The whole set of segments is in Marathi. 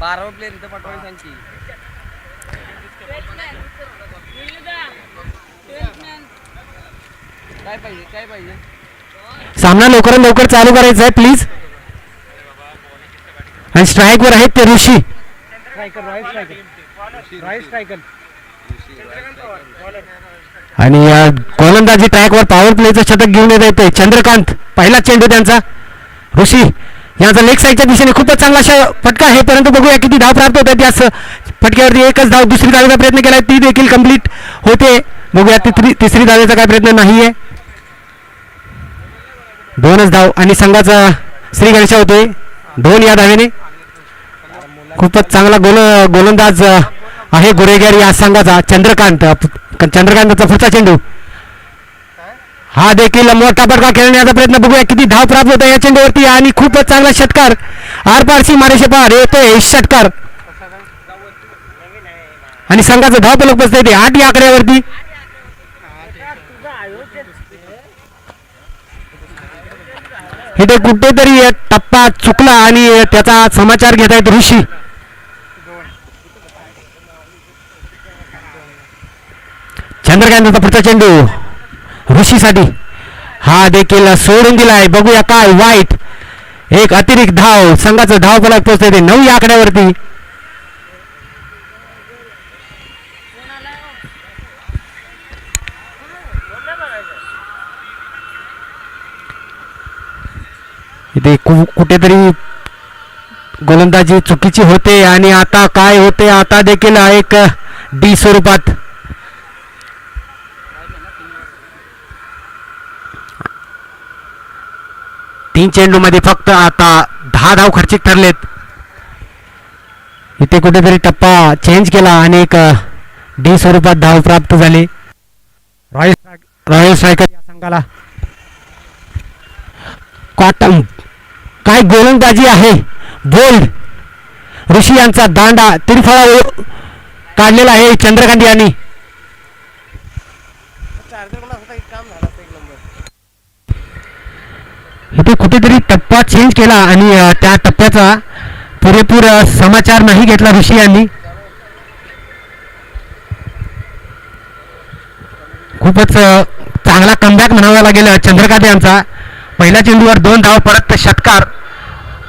बारावा प्लेअर इथं पाठवायला सांगची काय पाहिजे काय पाहिजे? सामना लवकरात लवकर चालू करायचा आहे प्लीज आणि स्ट्राईक वर आहेत ते ऋषी. आणि गोलंदाजी ट्रॅक वर पॉवर प्लेचं शतक घेऊन येत येते चंद्रकांत पहिला चेंडू त्यांचा. ऋषी यांचा लेग साईडच्या दिशेने खूपच चांगला अशा फटका आहे. परंतु बघूया किती धाव प्राप्त होतात यास फटक्यावरती एकच धाव दुसरी धावेचा प्रयत्न केला ती देखील कंप्लीट होते. बघूया तिसरी तिसरी धावेचा काय प्रयत्न नाहीये. दोनच धाव आणि संघाचा श्री गणेशा होतोय. दोन या धावेने. खूपच चांगला गोल गोलंदाज आहे गुरेगार या संघाचा. चंद्रकांत चंद्रकांताचा चंद्रकांतचा पुढचा चेंडू. हा देखील मोठा फटका खेळण्याचा प्रयत्न बघूया. किती धाव प्राप्त होता या चेंडूवरती आणि खूपच चांगला षटकार आर पारशी मारेशे पार येतोय षटकार. आणि संघाचं धाव पलक बसता येते आठ या आकड्यावरती. इथे कुठेतरी टप्पा चुकला आणि त्याचा समाचार घेत आहेत ऋषी. चंद्रकांतचा पुढचा चेंडू. ऋषीसाठी. हा देखील सोडून दिलाय. बघूया काय वाईट. एक अतिरिक्त धाव. संघाचं धाव फलक पोहोचते ते नऊ या आकड्यावरती. इथे कु- कुठेतरी गोलंदाजी चुकीची होते आणि आता काय होते? आता देखील एक डी स्वरूपात तीन चेंडूमध्ये फक्त आता दहा धाव खर्चिक ठरलेत. इथे कुठेतरी टप्पा चेंज केला आणि एक डी स्वरूपात धाव प्राप्त झाले. रॉयल रॉयल स्ट्रायकर या संघाला. कॉटन काय गोलंदाजी आहे? बोल्ड. ऋषी यांचा दांडा तिरफळा काढलेला आहे चंद्रकांत यांनी चार्जर पण असता एक काम झालं असतं एक नंबर इथे कुठेतरी टप्पा चेंज केला आणि त्या टप्प्याचा पुरेपूर समाचार नाही घेतला ऋषी यांनी खूपच चांगला कमबॅक म्हणावा लागेल चंद्रकांत यांचा. पहिल्या चेंडूवर दोन धाव परत षटकार.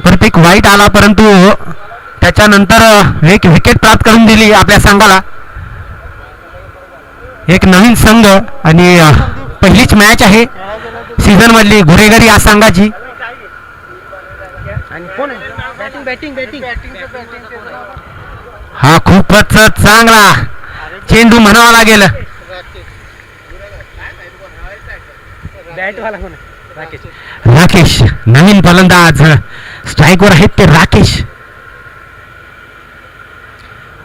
परत एक वाईट आला परंतु त्याच्यानंतर एक विकेट प्राप्त करून दिली आपल्या संघाला. एक नवीन संघ आणि पहिलीच मॅच आहे. सीझन मधली गुरेगारी या संघाची आणि कोण आहे? बॅटिंग बॅटिंग बॅटिंग बॅटिंगचं बॅटिंग हा खूपच चांगला. चेंडू म्हणावा लागेल. राकेश. नवीन फलंदाज स्ट्राईकवर आहेत ते राकेश.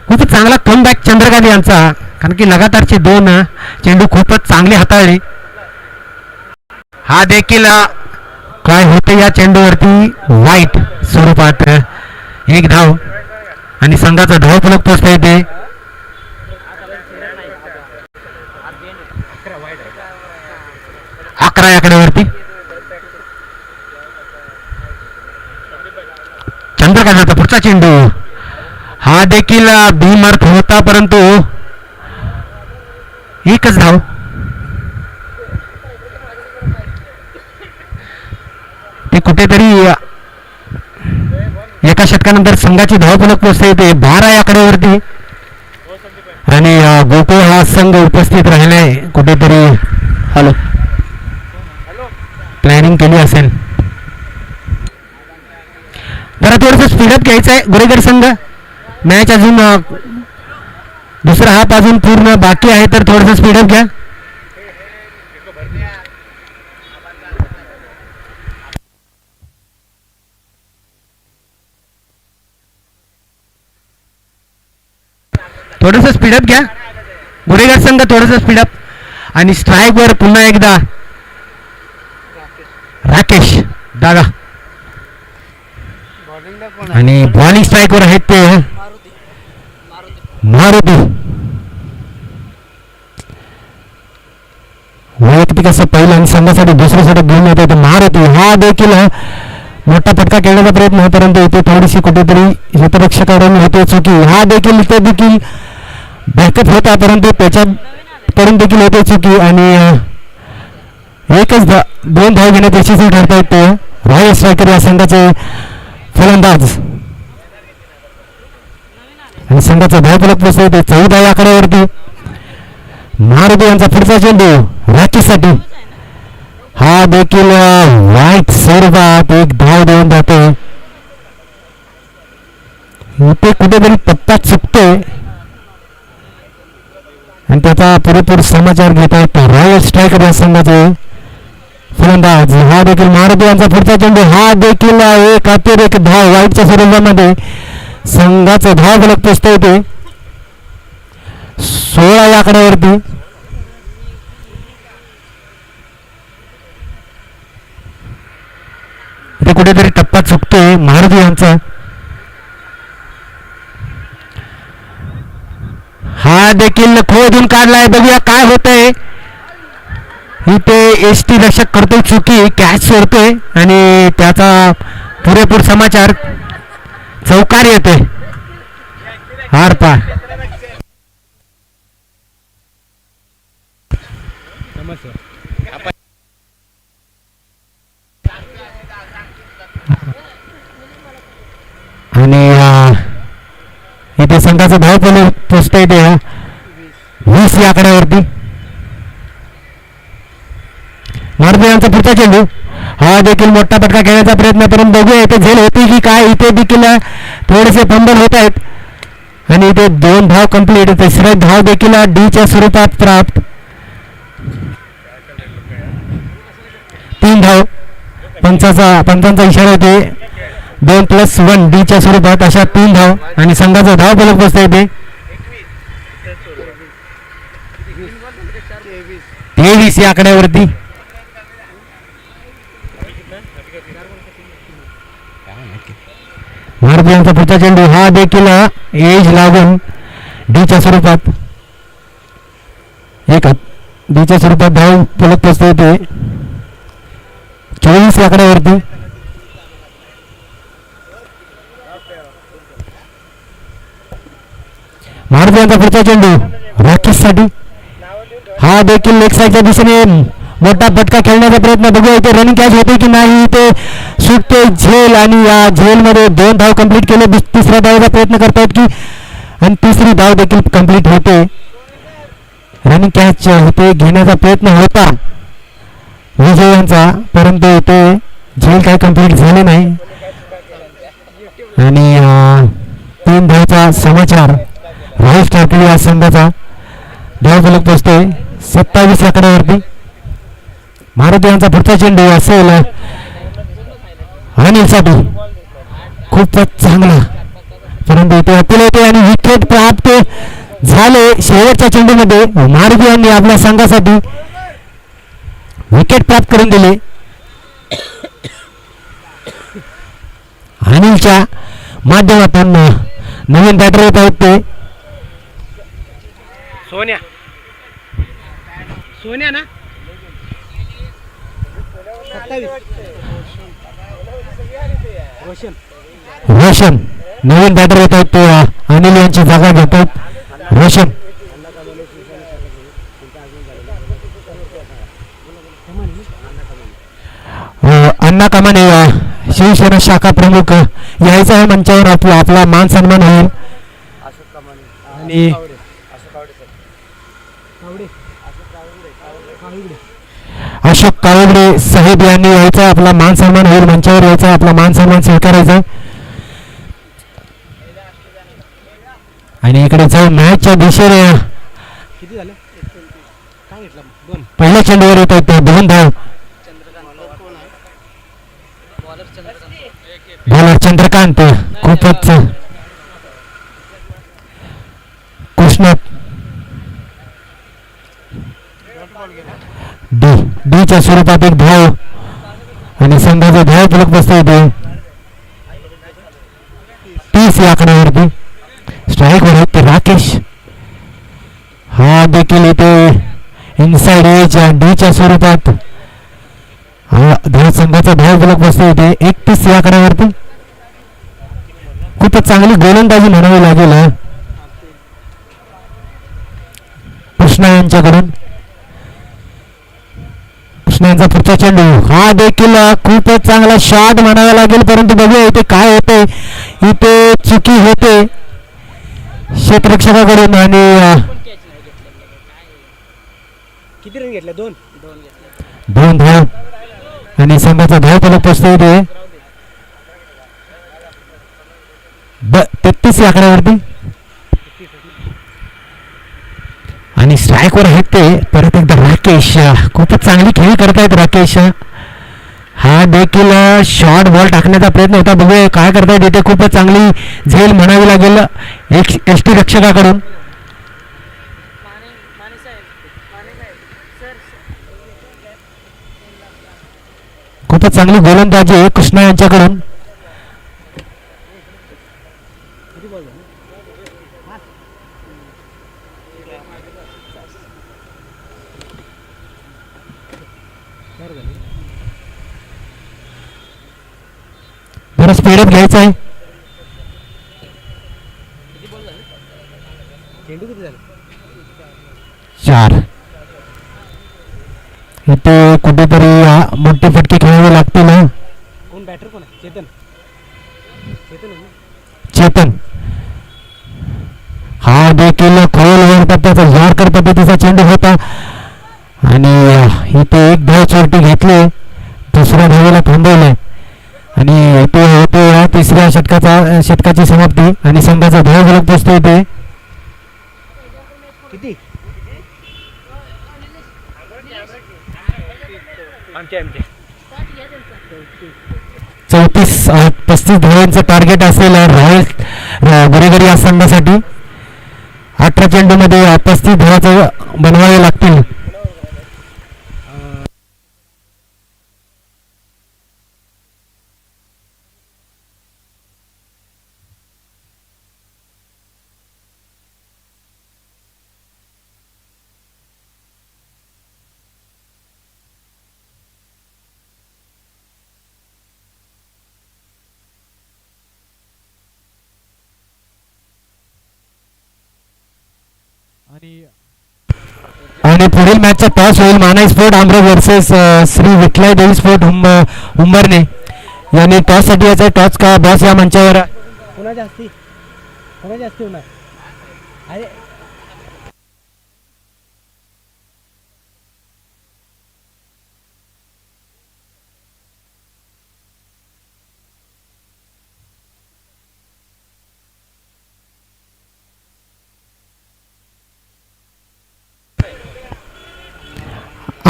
खूपच चांगला कमबॅक चंद्रकांत यांचा. कारण की लगातारचे दोन चेंडू खूपच चांगले हाताळले. हा देखील काय होते या चेंडूवरती? वाईट स्वरूपात. एक धाव. आणि संघाचा धाव फलक पोचता येते अकरा आकड्यावरती चंद्रकांताचा पुढचा चेंडू. हा देखील भीमर्थ होता परंतु एकच धाव. ते कुठेतरी एका षटकानंतर संघाची धाव फलक पोचते येते बारा या आकड्यावरती आणि गोकुळ हा संघ उपस्थित राहिलाय. कुठेतरी हॅलो. प्लॅनिंग केली असेल. जरा थोडस स्पीडअप घ्यायचं आहे. गुरेगर संघ. मॅच अजून दुसरा हाफ अजून पूर्ण बाकी आहे तर थोडस स्पीडअप घ्या. थोडंसं स्पीडअप घ्या. गुरेगर संघ थोडंसं स्पीडअप आणि स्ट्राईकवर पुन्हा एकदा राकेश दादा. आणि बॉलिंग स्ट्राईकवर आहेत ते मारुती. वैयक्तिक असं पहिलं आणि संघासाठी दुसऱ्यासाठी घेऊन येत होते मारुती हा देखील मोठा फटका खेळण्याचा प्रयत्न परंतु इथे थोडीशी कुठेतरी हितरक्षकाकडून होते चुकी. हा देखील इथे देखील बॅकअप होता परंतु त्याच्याकडून देखील होते चुकी आणि एकच धा दोन धाव घेण्यात यशस्वी ठरता येते रॉयल स्ट्रायकर या संघाचे फलंदाज. आणि संघाचा धाव फलक पोचतो येते चौदा या आकड्यावरती मारुती यांचा पुढचा चेंडू राखीसाठी. हा देखील वाईट स्वरूपात एक धाव देऊन जातो इथे कुठेतरी पत्ता चुकतोय. आणि त्याचा पुरेपूर समाचार घेत आहेत रॉयल स्ट्रायकर या संघाचे फलंदाज. हा देखील मारुती यांचा पुढचा चेंडू. हा देखील एक अतिरेक धाव. वाईटच्या स्वरूपामध्ये संघाचा धाव फलक पोचतो येते सोळा या आकड्यावरती. कुठेतरी टप्पा चुकतोय. मारुती यांचा हा देखील खोदून काढलाय. बघूया काय होतंय. इथे एस टी रक्षक करतोय चुकी कॅच सोडतोय आणि त्याचा पुरेपूर समाचार चौकार येतोय. हार पार. आणि इथे संघाचा धाव पण इथे येते वीस या आकड्यावरती. मारुती यांचा पुढचा चेंडू. हा देखील मोठा फटका खेळण्याचा प्रयत्न करून बघूया इथे झेल होती की काय इथे देखील थोडेसे फंबल होत आहेत. आणि इथे दोन धाव कंप्लीट तिसरे धाव देखील डीच्या स्वरूपात प्राप्त. तीन धाव. पंचाचा पंचांचा इशारा होते दोन प्लस वन डीच्या स्वरूपात अशा तीन धाव आणि संघाचा धाव फलक बसता येते तेवीस या आकड्यावरती. भारतीयांचा पुढचा चेंडू हा देखील एज लागून डीच्या स्वरूपात. एक डीच्या स्वरूपात धाव फलक पोचता येते चोवीस आकड्यावरती. मारुती यांचा पुढचा चेंडू राकेशसाठी हा देखील लेग साईडच्या दिशेने मोठा फटका खेळण्याचा प्रयत्न बघूया. इथे रनिंग कॅच होते की नाही? इथे सुटते झेल आणि या झेलमध्ये दोन धाव कंप्लीट केले. तिसऱ्या धावाचा प्रयत्न करतायत की आणि तिसरी धाव देखील कंप्लीट होते. रनिंग कॅच होते घेण्याचा प्रयत्न होता. विजय यांचा परंतु इथे झेल काही कंप्लीट झाले नाही. आणि तीन धावचा समाचार. रोहित ठाकरे या संघाचा डाव फलक पोचतोय. सत्तावीस आकड्यावरती मारुती यांचा पुढचा चेंडू असेल अनिलसाठी खूपच चांगला. परंतु इथे अपील होते आणि विकेट प्राप्त झाले. शेवटच्या चेंडूमध्ये मारुती यांनी आपल्या संघासाठी विकेट प्राप्त करून दिले. अनिलच्या माध्यमातून नवीन बॅटर येत आहेत ते सोन्या. सोन्या ना? रोशन रोशन नवीन बॅटर येत आहेत ते अनिल यांची जागा घेत आहेत रोशन अण्णा कमाने शिवसेना शाखा प्रमुख यायचा आहे मंचावर आपला आपला मान सन्मान होईल. आणि अशोक कावडे साहेब यांनी यायचा आपला मान सन्मान होईल मंचावर यायचा आपला मान सन्मान स्वीकारायचा. आणि इकडे जाऊन मॅचच्या दिशेने पहिल्या चेंडूवर येत आहेत ते दोन धाव बॉलर चंद्रकांत खूपच. कृष्ण. डी. डीच्या स्वरूपात एक धाव आणि संघाचा धाव फलक बसता येते तीस या आकड्यावरती स्ट्राईक वर राकेश. हा देखील इथे इनसाइड एज डीच्या स्वरूपात. हा, संघाचा धाव फलक बसतो इथे एकतीस या आकड्यावरती खूपच चांगली गोलंदाजी म्हणावी लागेल कृष्णा यांच्याकडून. कृष्णा यांचा पुढचा चेंडू. हा देखील खूपच चांगला शॉट म्हणावा लागेल परंतु बघूया इथे काय होते इथे चुकी होते. क्षेत्ररक्षकाकडून आणि किती रन घेतले? दोन? दोन धाव. आणि संघाचा धाव फलक पोचतो इथे तेहतीस आकड्यावरती. आणि स्ट्राईकवर आहेत ते. परत एकदा राकेश खूपच चांगली खेळी करतायत राकेश. हा देखील शॉर्ट बॉल टाकण्याचा प्रयत्न होता. बघूया काय करतायत इथे. खूपच चांगली झेल म्हणावी लागेल एक एस टी रक्षकाकडून. खूपच चांगली गोलंदाजी कृष्णा यांच्याकडून किती बॉल झाले चार झाले बरं स्पीडअप घ्यायचं आहे. चार. इथे कुठेतरी मोठे फटके खेळावे लागतील हं. कोण बॅटर कोण चेतन. चेतन ना? हा देखील खोलवर टप्प्याचा जोरकर पद्धतीचा चेंडू होता. आणि इथे एक धाव चोरटी घेतली. दुसऱ्या धावेला थांबवले. आणि इथे होते या तिसऱ्या षटकाचा षटकाची समाप्ती आणि संघाचा धाव फलक पोचतो इथे. किती? चौतीस पस्तीस धावांचं टार्गेट असेल रॉयल गुरेगरी या संघासाठी. अठरा चेंडूमध्ये पस्तीस धावाचं बनवावे लागतील. आणि पुढील मॅचचा टॉस होईल. माना sport Andhra versus Shri Vithalai Devi sport हुंब हुंबरने यांनी टॉससाठी याचा टॉस का बॉस या मंचावर? कोणा जास्ती. कोणा जास्ती होणार. अरे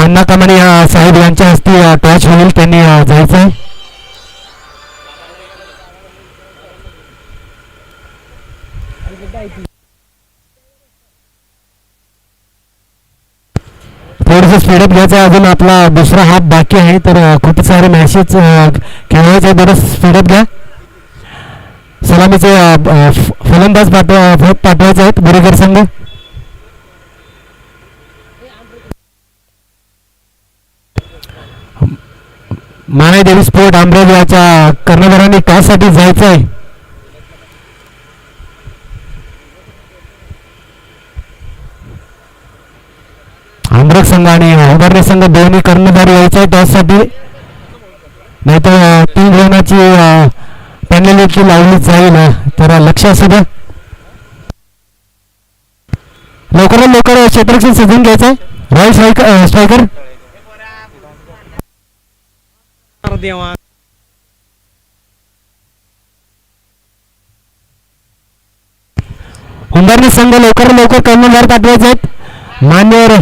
अण्णा कमाने साहेब यांच्या हस्ते टॉच होईल त्यांनी जायचं आहे. थोडंसं स्पीडअप घ्यायचं अजून आपला दुसरा हात बाकी आहे. तर खूप सारे मॅचेस खेळायचे बरं स्पीडअप घ्या. सलामीचे फलंदाज पाठवायचे आहेत. बुरेकर संघ माने देवी स्पोर्ट आंबरेज याच्या कर्णधारांनी टॉससाठी जायचं आहे आंध्रक संघ आणि उभारणे संघ दोन्ही कर्णधार यायचे आहे टॉससाठी नाहीतर तीन रनाची पॅनलिटी लावली जाईल तर लक्ष असू द्या लवकरात लवकर क्षेत्ररक्षण सजून घ्यायचं आहे रॉयल स्ट्रायकर स्ट्रायकर. देवा उंबरणे संघ लवकर लवकर कर्णधार पाठवायचे आहेत. मान्यवर.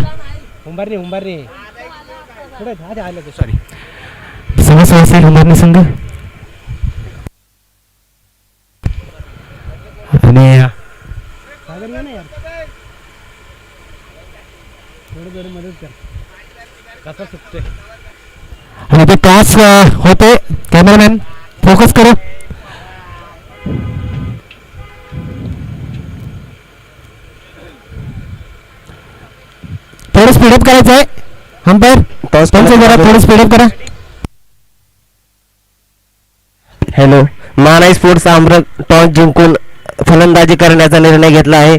उंबारणे उंबारणे. आलं सॉरी समस्या संघ. आणि थोडं थोडी मदत कर. कसा सुटतोय? आणि ते पास होते. कॅमेरामॅन फोकस करू. थोडं स्पीडअप करायचं आहे अंपायर जरा थोडं स्पीडअप करा. Hello Manai sports Amrut toss जिंकून फलंदाजी करण्याचा निर्णय घेतला आहे.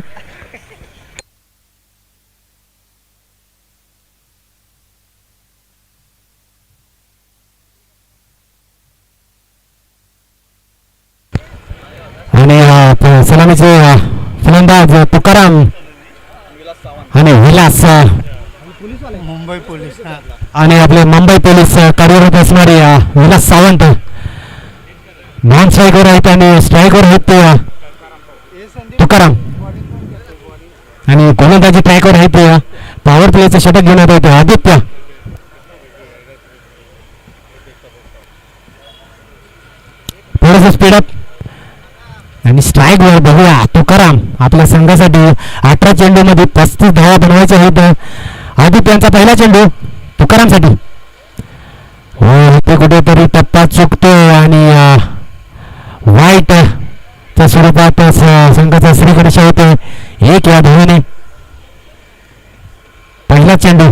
अ, फलंदाज तुकाराम आणि विलास. मुंबई पोलीस आणि आपले मुंबई पोलीस कार्यरत असणारे विलास सावंत. नॉन स्ट्रायकर आहेत आणि स्ट्रायकर आहेत तुकाराम. आणि गोलंदाजी ट्रॅकवर आहेत पॉवर प्लेचं षटक घेण्यात येते आदित्य. थोडंसं स्पीडअप आणि स्ट्राईक वर बघूया. तुकाराम आपल्या संघासाठी अठरा चेंडू मध्ये पस्तीस धावा बनवायच्या आहेत. आदित्यांचा पहिला चेंडू तुकारामसाठी. हो इथे कुठेतरी टप्पा चुकतो आणि वाईट त्या स्वरूपात संघाचा श्रीगणेश होते एक या धावेने पहिला चेंडू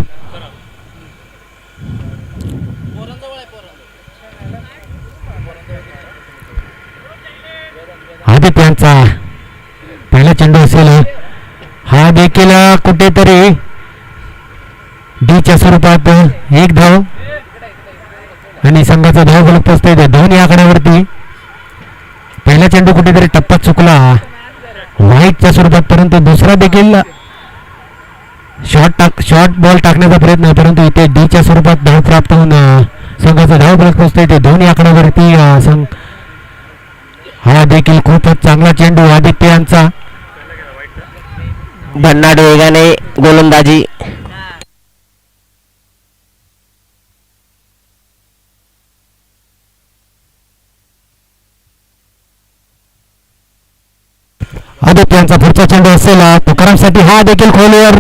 प्रदीप यांचा पहिला चेंडू असेल हा. देखील कुठेतरी डीच्या स्वरूपात एक धाव आणि संघाचा धाव फलक पोचता येते दोन या आकड्यावरती पहिला चेंडू कुठेतरी टप्पा चुकला. व्हाईटच्या स्वरूपात परंतु दुसरा देखील शॉर्ट टाक शॉर्ट बॉल टाकण्याचा प्रयत्न आहे परंतु इथे डीच्या स्वरूपात धाव प्राप्त होऊन संघाचा धाव फलक पोचता येते दोन या आकड्यावरती संघ हा देखील खूपच चांगला चेंडू आदित्य यांचा भन्नाट वेगाने गोलंदाजी. आदित्य यांचा पुढचा चेंडू असेल तुकारामसाठी हा देखील खोलीवर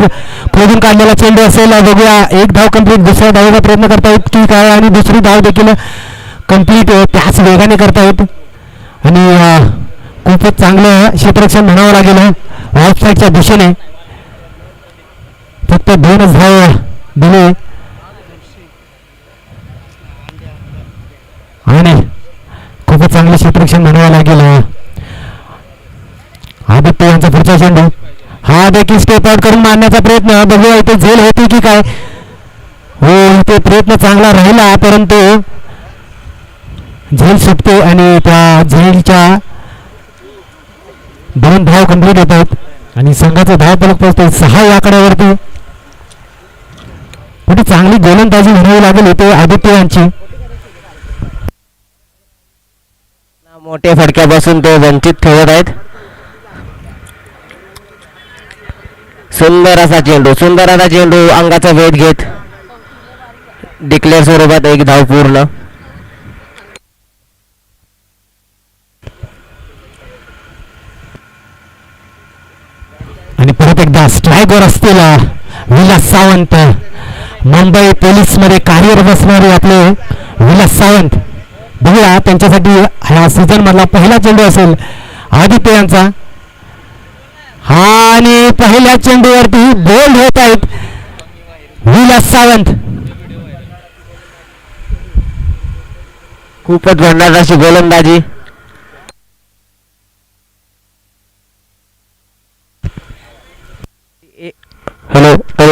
खोदून काढलेला चेंडू असेल. बघूया एक धाव कंप्लीट दुसऱ्या धावेचा प्रयत्न करतायत की काय? आणि दुसरी धाव देखील कंप्लीट त्याच वेगाने करतायत आणि खूपच चांगलं क्षेत्ररक्षण म्हणावं लागेल ऑफसाईडच्या दिशेने. फक्त दोनच धाव दिले. आणि खूपच चांगलं क्षेत्ररक्षण म्हणावं लागेल आदित्य यांचा पुढचा चेंडू हा देखील स्टेप आउट करून मारण्याचा प्रयत्न. बघूया इथे झेल होती की काय? हो इथे प्रयत्न चांगला राहिला परंतु झेल सुटते आणि त्या झेलच्या दोन धाव कंप्लीट होतात. आणि संघाचा धाव फलक पोहोचतो सहा या आकड्यावरती. कुठे चांगली गोलंदाजी म्हणावी लागेल होते आदित्य यांची. मोठ्या फडक्यापासून ते वंचित ठेवत आहेत. सुंदर असा चेंडू सुंदर असा चेंडू अंगाचा वेध घेत डिक्लेअर स्वरूपात एक धाव पूर्ण. आणि परत एकदा स्ट्रायकवर असतील विलास सावंत. मुंबई पोलीसमध्ये कार्यरत असणारे आपले विलास सावंत. बघूया त्यांच्यासाठी ह्या सीझन मधला पहिला चेंडू असेल आदित्य यांचा. हा आणि पहिल्या चेंडूवरती बोल्ड होत आहेत विलास सावंत. खूपच भन्नाट अशी गोलंदाजी हॅलो तर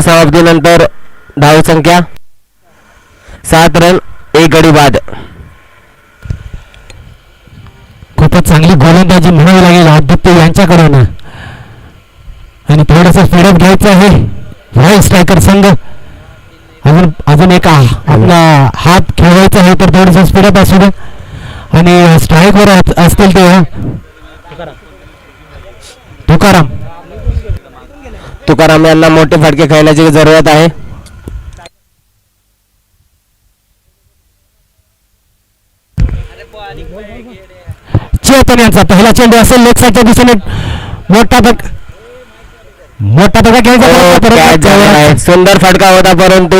सामन्याच्या समाप्तीनंतर धावसंख्या सात रन एक गडी बाद. खूपच चांगली गोलंदाजी म्हणावी लागेल आदित्य यांच्याकडून. आणि थोडंसं स्पीडअप घ्यायचं आहे. रॉयल स्ट्रायकर संघ. अजून अजून एक आपला हात खेळवायचा आहे तर थोडंसं स्पीडअप असू दे. आणि स्ट्राईकवर असतील ते. तुकाराम. तुकाराम यांना मोठे फटके खेळण्याची जरूरत आहे. चेतन यांचा पहिला चेंडू असेल साईडच्या दिशेने. मोठा बघ मोठा बघा घ्यायचा हो, झालेला. सुंदर फटका होता परंतु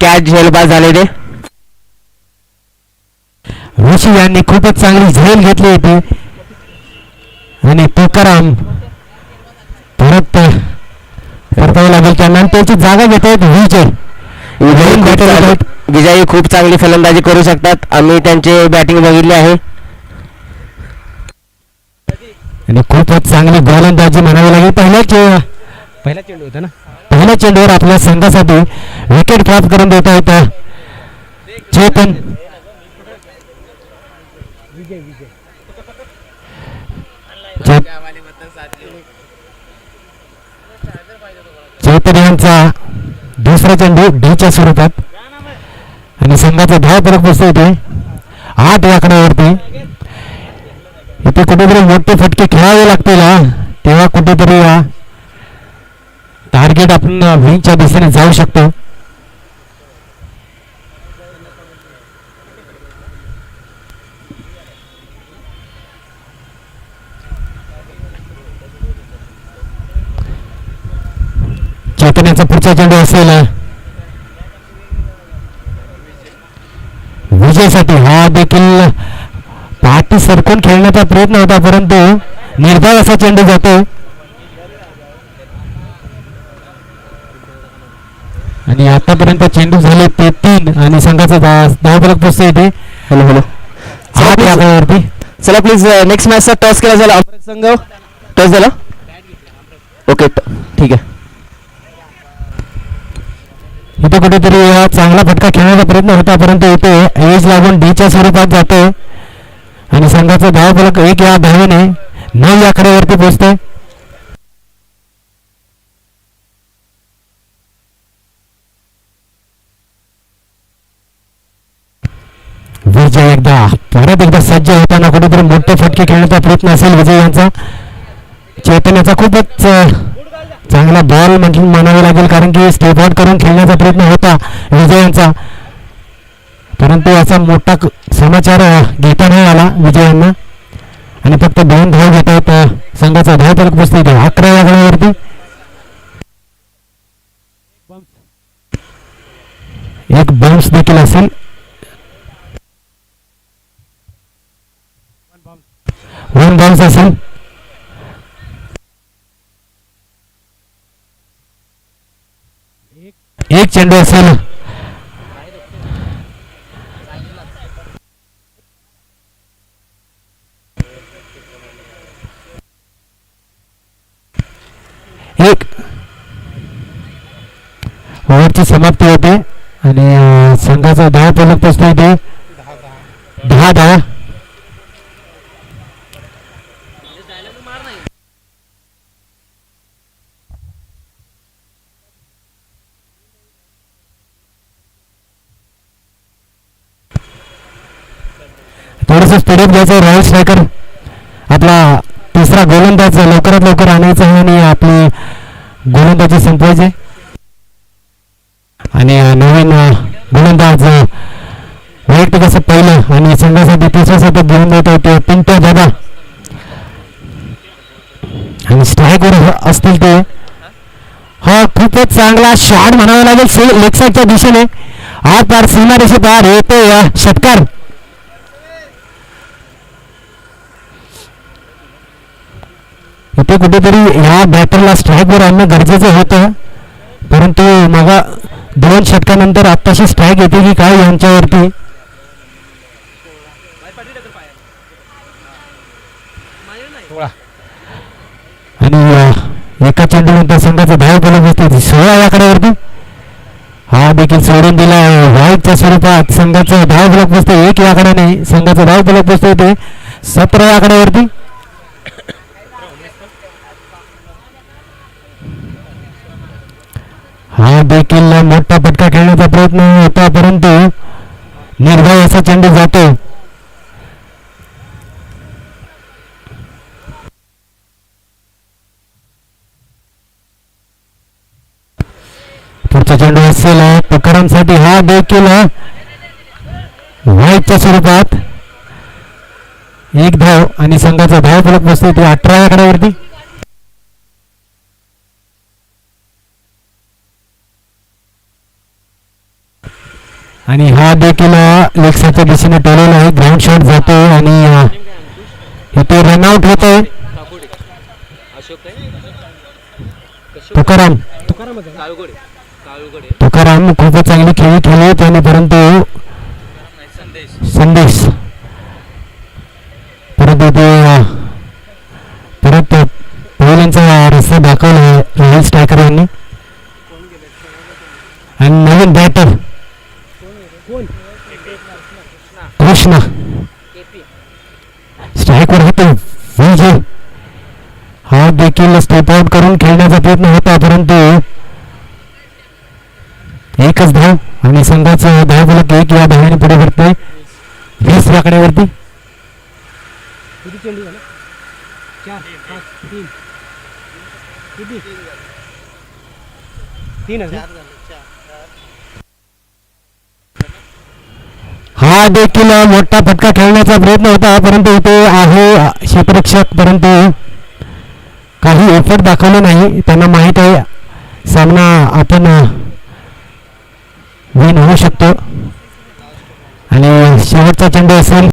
कॅच झेलबाज झाले ते. ऋषी यांनी खूपच चांगली झेल घेतली होती. आणि तुकाराम परत परतावं लागेल त्यांना त्यांची जागा घेत आहेत विजय. विजय खूप भेटत चांगले- आहेत. विजयी खूप चांगली फलंदाजी करू शकतात. आम्ही त्यांचे बॅटिंग बघितली आहे. आणि खूपच चांगली गोलंदाजी म्हणावी लागेल. पहिल्या चे- पहिला चेंडू होता ना? पहिल्या चेंडूवर आपल्या संघासाठी विकेट प्राप्त करून देता येतं. चेतन चेत- संघांचा दुसरा चेंडू डीच्या स्वरूपात. आणि संघाचा धाव फरक बसतो इथे. आठ आकड्यावरती इथे कुठेतरी मोठे फटके खेळावे लागतील तेव्हा कुठेतरी टार्गेट आपण विंगच्या दिशेने जाऊ शकतो. चैतन्याचा पुढचा चेंडू असेल. विजयसाठी हा देखील पाठी सरकून खेळण्याचा प्रयत्न होता परंतु निर्धाव असा चेंडू जातो. आणि आतापर्यंत चेंडू झाले ते तीन आणि संघाचा धा- धावफलक पोचतो इथे. Hello hello. चला प्लीज नेक्स्ट मॅचचा टॉस केला झाला संघ. टॉस झाला? ओके ठीक आहे. इथे कुठेतरी चांगला फटका खेळण्याचा प्रयत्न होता परंतु इथे एज लागून डीच्या स्वरूपात जातो. आणि संघाचा धावफलक एक या धावेने नऊ या आकड्यावरती पोचते विजय एकदा परत एकदा सज्ज होताना कुठेतरी मोठे फटके खेळण्याचा प्रयत्न असेल विजय यांचा. चैतन्याचा खूपच चांगला बॉल म्हटलं म्हणावे लागेल कारण की स्टेप आउट करून खेळण्याचा प्रयत्न होता विजयांचा. परंतु असा मोठा समाचार घेता नाही आला विजयांना. आणि फक्त दोन धाव घेत आहेत संघाचा धाव फलक पुसतो इथे अकरा या गणावरती एक बाउन्स देखील असेल. वन बाउन्स असेल. एक चेंडू असेल. एक. ओव्हरची समाप्ती होते. आणि संघाचा दहा फलक पोचतो इथे. दहा दहा. थोडंसं स्पीडअप घ्यायचं राहुल स्ट्रायकर आपला तिसरा गोलंदाज लवकरात लवकर आणायचा आहे आणि आपली गोलंदाजी संपवायची आणि नवीन गोलंदाज वैयक्तिक असं पहिलं आणि संघासाठी तिसऱ्यासाठी सतत घेऊन जात होते पिंटो दादा. आणि स्ट्राईकवर असतील ते. हा खूपच चांगला शॉट म्हणावा लागेल. लेग साईडच्या दिशेने. आर पार सीमारेषे पार येतो या षटकार. इथे कुठेतरी ह्या बॅटरला स्ट्राईकवर आणणं गरजेचं होतं. परंतु मग दोन षटकानंतर आत्ताशी स्ट्राईक येते की काय यांच्यावरती? आणि एका चेंडूनंतर संघाचा धाव बोलत असते सोळा या आकड्यावरती. हा देखील सोडून दिला. व्हाईटच्या स्वरूपात संघाचा धाव ब्लॉक बसतो एक या आकड्याने. संघाचा धाव ब्लॉक बसतो इथे सतरा या आकड्यावरती हा देखील मोठा फटका खेळण्याचा प्रयत्न होता परंतु निर्भय असा चेंडू जातो. पुढचा चेंडू असेल पकरांसाठी हा देखील व्हाईटच्या स्वरूपात. एक धाव आणि संघाचा धाव फलक बसतो ते अठरा आकड्यावरती आणि हा देखील लेक्साच्या दिशेने टोलेला आहे. ग्राउंड शॉट जातो आणि इथे रनआउट होतो. आहे तुकाराम. तुकाराम खूपच चांगली खेळी खेळली त्याने परंतु संदेश. परंतु ते परत पहिल्यांचा रस्ता दाखवला रोहित स्ट्रायकर यांनी. आणि नवीन बॅटर कृष्णा. स्ट्राईकवर होतो. विजय. हा देखील स्टेप आउट करून खेळण्याचा प्रयत्न होता परंतु एकच धाव आणि संघाचा धाव फलक एक या धावाने पुढे भरतोय वीस आकड्यावरती तीन हजार तीनच ना? हा देखील मोठा फटका खेळण्याचा प्रयत्न होता परंतु इथे आहे क्षेत्ररक्षक परंतु काही एफर्ट दाखवले नाही. त्यांना माहीत आहे सामना आपण विन होऊ शकतो. आणि शेवटचा चेंडू असेल